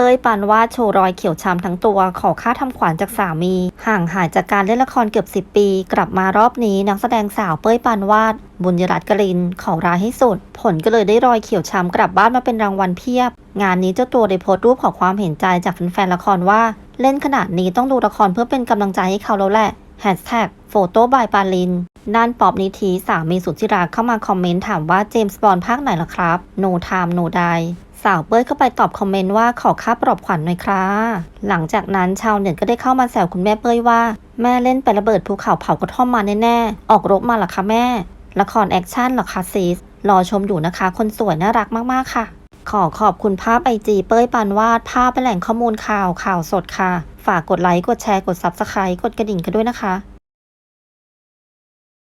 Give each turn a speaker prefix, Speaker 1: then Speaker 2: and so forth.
Speaker 1: ป้ยปานวาดโชว์รอยเขียวช้ำทั้งตัว ขอค่าทำขวัญจากสามี ห่างหายจากการเล่นละครเกือบ 10 ปี กลับมารอบนี้นักแสดงสาวเป้ยปานวาด บุญยรัตน์กลิน ขอร้ายให้สุด ผลก็เลยได้รอยเขียวช้ำกลับบ้านมาเป็นรางวัลเพียบ งานนี้เจ้าตัวได้โพสต์รูปขอความเห็นใจจากแฟนๆละครว่า เล่นขนาดนี้ต้องดูละครเพื่อเป็นกำลังใจให้เขาแล้วแหละแฮชแท็กโฟโต้บายปาลินด้านปอบนิธิสามีสุดที่รักเข้ามาคอมเมนต์ถามว่าเจมส์บอนด์ภาคไหนล่ะครับ no time no die สาวเป้ยเข้าไปตอบคอมเมนต์ว่าขอค่าปลอบขวัญหน่อยค่ะหลังจากนั้นชาวเน็ตก็ได้เข้ามาแซวคุณแม่เป้ยว่า แม่เล่นไประเบิดภูเขาเผากระท่อมมาแน่ๆ ออกรบมาหรอคะแม่ ละครแอคชั่นหรอคะซีสรอชมอยู่นะคะ คนสวยน่ารักมากๆค่ะ ขอขอบคุณภาพไอจีเป้ยปานวาดภาพเป็นแหล่งข้อมูลข่าวข่าวสดค่ะ ฝากกดไลค์กดแชร์กด Subscribe กดกระดิ่งกันด้วยนะคะ